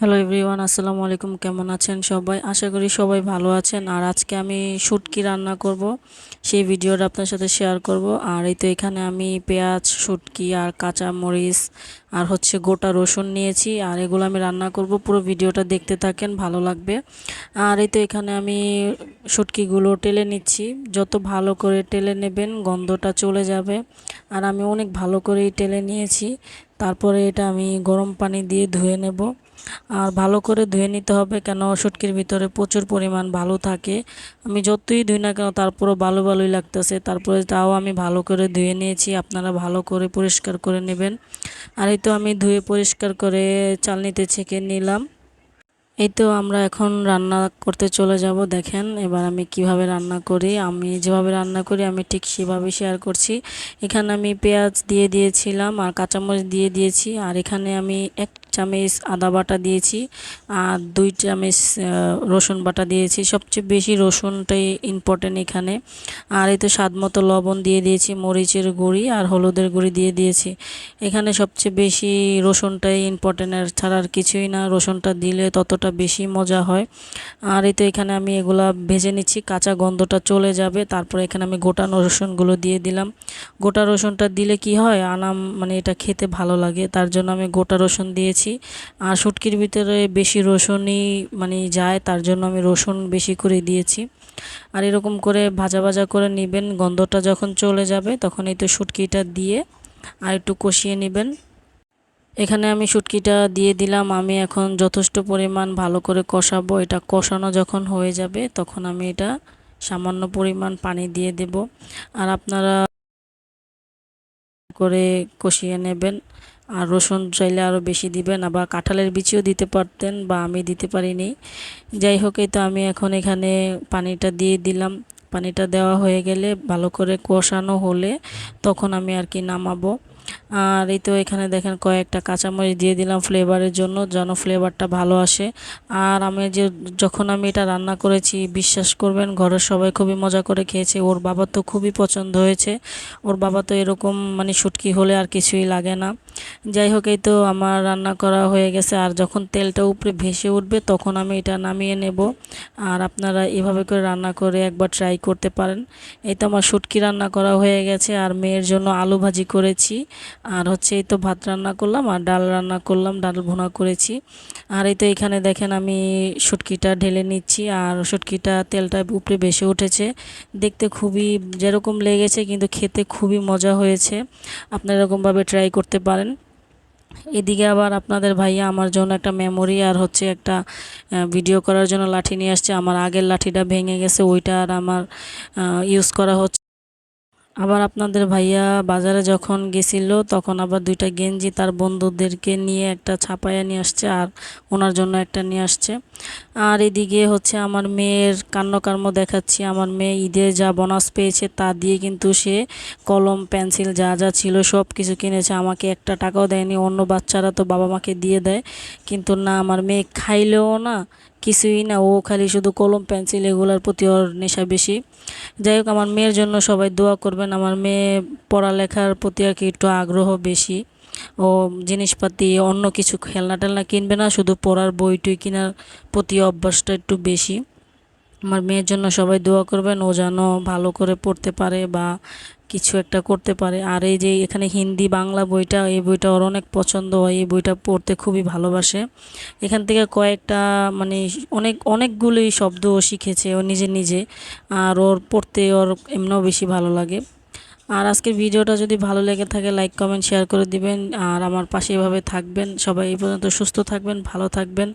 Hello everyone আসসালামু আলাইকুম, কেমন আছেন সবাই? আশা করি সবাই ভালো আছেন। আর আজকে আমি শুটকি রান্না করব। সেই ভিডিওটা আপনার সাথে শেয়ার করব। আর এই তো এখানে আমি পেঁয়াজ, শুটকি আর কাঁচা মরিচ আর হচ্ছে গোটা রসুন নিয়েছি। আর এগুলো আমি রান্না করব। পুরো ভিডিওটা দেখতে থাকেন, ভালো লাগবে। আর এই তো এখানে আমি শুটকিগুলো টেলে নিচ্ছি। যত ভালো করে টেলে নেবেন, গন্ধটা চলে যাবে। আর আমি অনেক ভালো করেই টেলে নিয়েছি। তারপরে এটা আমি গরম পানি দিয়ে ধুয়ে নেব। আর ভালো করে ধুয়ে নিতে হবে কেন শুটকির ভিতরে প্রচুর পরিমাণ ভালো থাকে। আমি যতই ধুই না কেন তারপরও ভালো ভালোই লাগতেছে। তারপরে তাও আমি ভালো করে ধুয়ে নিয়েছি। আপনারা ভালো করে পরিষ্কার করে নেবেন। আর এই তো আমি ধুয়ে পরিষ্কার করে চালনিতে ছেঁকে নিলাম। এই তো আমরা এখন রান্না করতে চলে যাব, দেখেন এবার আমি কীভাবে রান্না করি। আমি যেভাবে রান্না করি, আমি ঠিক সেভাবে শেয়ার করছি। এখানে আমি পেঁয়াজ দিয়ে দিয়েছিলাম আর কাঁচামরিচ দিয়ে দিয়েছি। আর এখানে আমি এক চামচ আদা বাটা দিয়েছি, আর দুই চামচ রসুন বাটা দিয়েছি। সবচেয়ে বেশি রসুনটাই ইম্পর্টেন্ট এখানে। আর এই তো স্বাদ মতো লবণ দিয়ে দিয়েছি, মরিচের গুঁড়ি আর হলুদের গুঁড়ি দিয়ে দিয়েছি। এখানে সবচেয়ে বেশি রসুনটাই ইম্পর্টেন্ট আর ছাড়া আর কিছুই না। রসুনটা দিলে ততটা বেশি মজা হয়। আর এই তো এখানে আমি এগুলা ভেজে নিচ্ছি, কাঁচা গন্ধটা চলে যাবে। তারপরে এখানে আমি গোটা রসুনগুলো দিয়ে দিলাম। গোটা রসুনটা দিলে কি হয়? আনাম মানে এটা খেতে ভালো লাগে। তার জন্য আমি গোটা রসুন দিয়েছি। দিয়েছি আর শুটকির ভিতরে বেশি রসুনই মানে যায়, তার জন্য আমি রসুন বেশি করে দিয়েছি। আর এরকম করে ভাজা ভাজা করে নেবেন, গন্ধটা যখন চলে যাবে তখন এই তো শুটকিটা দিয়ে আর একটু কষিয়ে নেবেন। এখানে আমি শুটকিটা দিয়ে দিলাম, আমি এখন যথেষ্ট পরিমাণ ভালো করে কষাবো। এটা কষানো যখন হয়ে যাবে তখন আমি এটা সামান্য পরিমাণ পানি দিয়ে দেব। আর আপনারা করে কষিয়ে নেবেন। আর রসুন চাইলে আরও বেশি দিবেন, আবার কাঁঠালের বিচিও দিতে পারতেন বা আমি দিতে পারিনি। যাই হোক, এই তো আমি এখন এখানে পানিটা দিয়ে দিলাম। পানিটা দেওয়া হয়ে গেলে ভালো করে কষানো হলে তখন আমি আর কি নামাবো। আর এই তো এখানে দেখেন কয়েকটা কাঁচামরিচ দিয়ে দিলাম ফ্লেভারের জন্য, যেন ফ্লেভারটা ভালো আসে। আর আমি যে যখন আমি এটা রান্না করেছি, বিশ্বাস করবেন, ঘরের সবাই খুবই মজা করে খেয়েছে। ওর বাবা তো খুবই পছন্দ হয়েছে। ওর বাবা তো এরকম মানে শুটকি হলে আর কিছুই লাগে না। যাই হোক, এই তো আমার রান্না করা হয়ে গেছে। আর যখন তেলটা উপরে ভেসে উঠবে, তখন আমি এটা নামিয়ে নেব। আর আপনারা এভাবে করে রান্না করে একবার ট্রাই করতে পারেন। এই তো আমার শুটকি রান্না করা হয়ে গেছে। আর মেয়ের জন্য আলু ভাজি করেছি। আর হচ্ছে এই তো ভাত রান্না করলাম আর ডাল রান্না করলাম, ডাল ভুনা করেছি। আর এই তো এখানে দেখেন আমি শুটকিটা ঢেলে নিচ্ছি আর শুটকিটা তেলটা উপরে বেশি উঠেছে। দেখতে খুবই যেরকম লেগেছে কিন্তু খেতে খুবই মজা হয়েছে। আপনারা এরকমভাবে ট্রাই করতে পারেন। এদিকে আবার আপনাদের ভাইয়া আমার জন্য একটা মেমোরি আর হচ্ছে একটা ভিডিও করার জন্য লাঠি নিয়ে আসছে। আমার আগের লাঠিটা ভেঙে গেছে, ওইটা আর আমার ইউজ করা হচ্ছে আবার আপনাদের ভাইয়া বাজারে যখন গেছিল, তখন আবার দুইটা গেঞ্জি তার বন্ধুদেরকে নিয়ে একটা ছাপাইয়া নিয়ে আসছে আর ওনার জন্য একটা নিয়ে আসছে। আর এদিকে হচ্ছে আমার মেয়ের কান্নকার্ম দেখাচ্ছি। আমার মেয়ে ঈদে যা বোনাস পেয়েছে তা দিয়ে কিন্তু সে কলম, পেন্সিল যা যা ছিল সব কিছু কিনেছে। আমাকে একটা টাকাও দেয়নি, অন্য বাচ্চারা তো বাবা মাকে দিয়ে দেয়। কিন্তু না, আমার মেয়ে খাইলেও না কিছুই না, ও খালি শুধু কলম, পেন্সিল এগুলোর প্রতি ওর নেশা বেশি। যাই হোক, আমার মেয়ের জন্য সবাই দোয়া করবেন। আমার মেয়ে পড়ালেখার প্রতি আর কি একটু আগ্রহ বেশি। ও জিনিসপাতি, অন্য কিছু খেলনা টেলনা কিনবে না, শুধু পড়ার বই টই কেনার প্রতি অভ্যাসটা একটু বেশি। আমার মেয়ের জন্য সবাই দোয়া করবেন, ও যেন ভালো করে পড়তে পারে বা কিছু একটা করতে পারে। আর এই যে এখানে হিন্দি বাংলা বইটা, এই বইটা ওর অনেক পছন্দ হয়। এই বইটা পড়তে খুবই ভালোবাসে। এখান থেকে কয়েকটা মানে অনেক, অনেকগুলোই শব্দ শিখেছে ও নিজে নিজে। আর ওর পড়তে ওর এমনিও বেশি ভালো লাগে। আর আজকের ভিডিওটা যদি ভালো লেগে থাকে, লাইক, কমেন্ট, শেয়ার করে দিবেন। আর আমার পাশে এভাবে থাকবেন। সবাই এই পর্যন্ত সুস্থ থাকবেন, ভালো থাকবেন।